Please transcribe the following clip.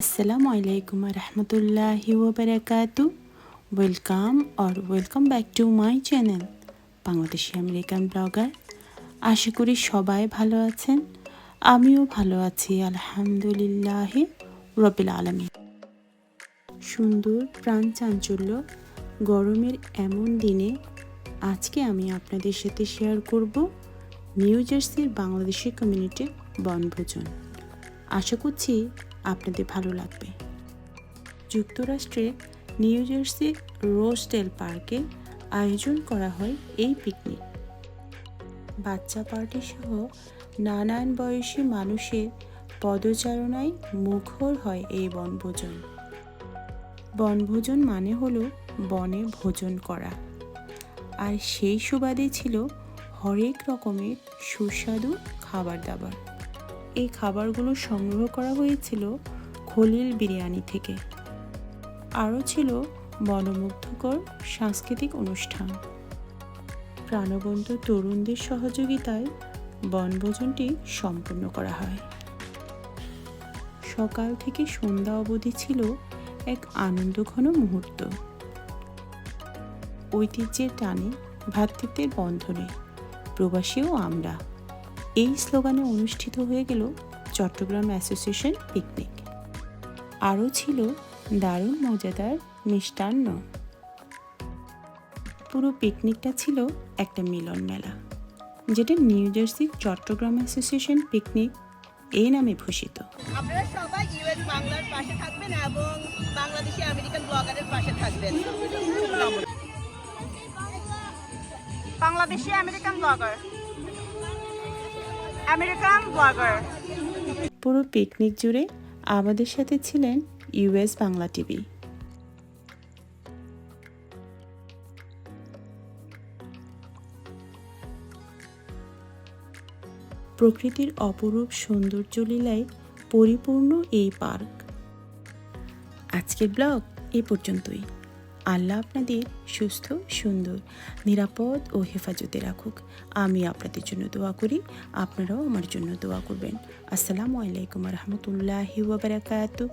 Assalamu alaikum warahmatullahi wabarakatuh. Welcome or welcome back to my channel Bangladeshi American blogger. আশা করি সবাই ভালো আছেন। আমিও ভালো আছি, আলহামদুলিল্লাহ রবিল আলমী সুন্দর, প্রাণ চাঞ্চল্য, গরমের এমন দিনে আজকে আমি আপনাদের সাথে শেয়ার করব নিউ জার্সির বাংলাদেশি কমিউনিটির বনভোজন। আশা করছি আপনাদের ভালো লাগবে। যুক্তরাষ্ট্রের নিউ জার্সি রোজডেল পার্কে আয়োজন করা হয় এই পিকনিক। বাচ্চা পার্টি সহ নানান বয়সী মানুষের পদচারণায় মুখর হয় এই বনভোজন। বনভোজন মানে হলো বনে ভোজন করা। আর সেই সুবাদে ছিল হরেক রকমের সুস্বাদু খাবার দাবার এই খাবারগুলো সংগ্রহ করা হয়েছিল খলিল বিরিয়ানি থেকে। আরও ছিল মনোমুগ্ধকর সাংস্কৃতিক অনুষ্ঠান। প্রাণবন্ত তরুণদের সহযোগিতায় বনভোজনটি সম্পন্ন করা হয়। সকাল থেকে সন্ধ্যা অবধি ছিল এক আনন্দঘন মুহূর্ত। ঐতিহ্যের টানে ভ্রাতৃত্বের বন্ধনে প্রবাসীও আমরা এই স্লোগানে অনুষ্ঠিত হয়ে গেল চট্টগ্রাম অ্যাসোসিয়েশন পিকনিক। আরও ছিল দারুণ, মজাদার, মিষ্টান্ন। পুরো পিকনিকটা ছিল একটা মিলন মেলা, যেটা নিউ জার্সির চট্টগ্রাম অ্যাসোসিয়েশন পিকনিক এই নামে ভূষিত। আপনারা সবাই ইউএস বাংলার পাশে থাকবেন এবং বাংলাদেশি আমেরিকান ব্লগারের পাশে থাকবেন। Bangladeshi American blogger. American blogger. পুরো পিকনিক জুড়ে আমাদের সাথে ছিলেন ইউএস বাংলা টিভি। প্রকৃতির অপরূপ সৌন্দর্য লীলায় পরিপূর্ণ এই পার্ক। আজকের ব্লগ এ পর্যন্তই। আল্লাহ আপনাদের সুস্থ, সুন্দর, নিরাপদ ও হেফাজতে রাখুক। আমি আপনাদের জন্য দোয়া করি, আপনারাও আমার জন্য দোয়া করবেন। আসসালামু আলাইকুম রহমতুল্লাহি ওবরাকাতু